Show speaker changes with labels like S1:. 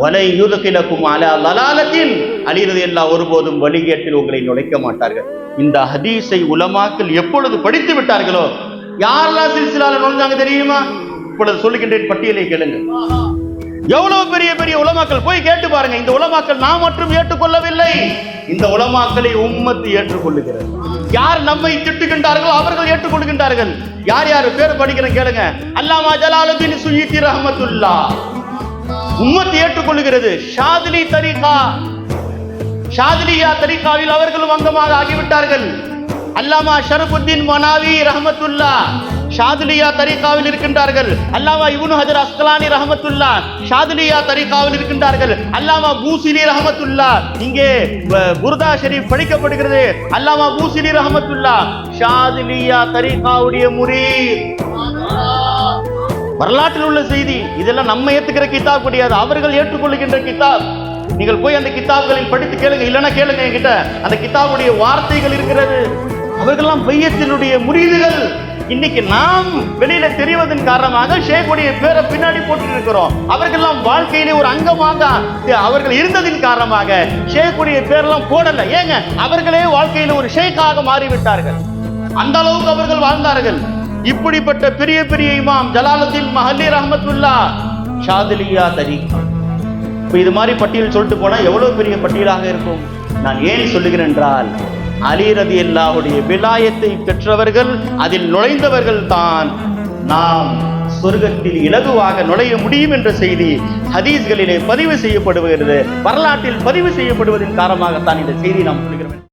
S1: வலை யுதுகிலக்கும் அலா லலாலத்தின் அழிறது எல்லா ஒருபோதும் வழிகேட்டில் உங்களை நுழைக்க மாட்டார்கள். இந்த ஹதீஸை உலமாக்கள் எப்பொழுது படித்து விட்டார்களோ யாரெல்லாம் சிலசிலால நுழைஞ்சாங்க தெரியுமா? இப்பொழுது சொல்லுகின்றேன் பட்டியலை கேளுங்க எவ்வளவு பெரிய பெரிய உலமாக்கள் போய் கேட்டு பாருங்க. இந்த உலமாக்கள் நான் மட்டும் ஏற்றுக்கொள்ளவில்லை. இந்த உலமாக்களை உம்மத்து ஏற்றுக்கொள்ளுகிறது. யார் நம்மை திட்டுகின்றார்களோ அவர்கள் ஏற்றுக்கொள்கின்றார்கள். யார் யார் பேர் படிக்கிறேன் கேளுங்க. அல்லாமா ஜலாலுதீன் சுயீத்தி ரஹமத்துல்லா. உம்மத்து ஏற்றுக்கொள்ளுகிறது. ஷாதிலி தரிகா ஷாதிலியா தரிகாவில் அவர்களும் அங்கமாக ஆகிவிட்டார்கள். அல்லாமா ஷரபுத்தீன் மனாவி ரஹமத்துல்லா ஷாதுலியா தரிகாவில் இருக்கின்றார்கள். அல்லாமா இவனு ஹஜர் அஸ்கலானி ரஹமத்துல்லா ஷாதுலியா தரிகாவில் இருக்கின்றார்கள். அல்லாமா பூசிலி ரஹமத்துல்லா இங்கே குருதா புர்தா ஷரீஃப் படிக்கப்படுகிறது. அல்லாமா பூசிலி ரஹமத்துல்லா ஷாதுலியா தரிகாவுடைய முரீத். வரலாற்றில் உள்ள செய்தி. இதெல்லாம் நம்ம ஏற்றுக்கிற கிதாப் கிடையாது. அவர்கள் ஏற்றுக்கொள்ளுகின்ற கிதாப். நீங்கள் போய் அந்த கித்தாப்களில் படித்து கேளுங்க. இல்லைன்னா கேளுங்க என்கிட்ட. அந்த கிதாபுடைய வார்த்தைகள் இருக்கிறது. அவர்கள்லாம் பையத்தினுடைய முறிவுகள். இன்னைக்கு நாம் வெளியில தெரிவதன் காரணமாக ஷேக்குடைய பேரை பின்னாடி போட்டு இருக்கிறோம். அவர்கள்லாம் வாழ்க்கையிலே ஒரு அங்கமாக அவர்கள் இருந்ததின் காரணமாக ஷேக்குடைய பேரெல்லாம் போடல. ஏங்க? அவர்களே வாழ்க்கையில ஒரு ஷேக்காக மாறிவிட்டார்கள். அந்த அளவுக்கு அவர்கள் வாழ்ந்தார்கள். இப்படிப்பட்ட பெரிய பெரிய இமாம் ஜலாலுதீன் மஹல்லி ரஹமத்துல்லா ஷாதிலியா தரீகா இப்போ இது மாதிரி பட்டியல் சொல்லிட்டு போனால் எவ்வளோ பெரிய பட்டியலாக இருக்கும்? நான் ஏன் சொல்லுகிறேன் என்றால் அலி ரதி அல்லாஹுடைய விலாயத்தை பெற்றவர்கள் அதில் நுழைந்தவர்கள் தான் நாம் சொர்க்கத்தில் இலகுவாக நுழைய முடியும் என்ற செய்தி ஹதீஸ்களிலே பதிவு செய்யப்படுகிறது. வரலாற்றில் பதிவு செய்யப்படுவதன் காரணமாகத்தான் இந்த செய்தி நாம் சொல்கிறோம்.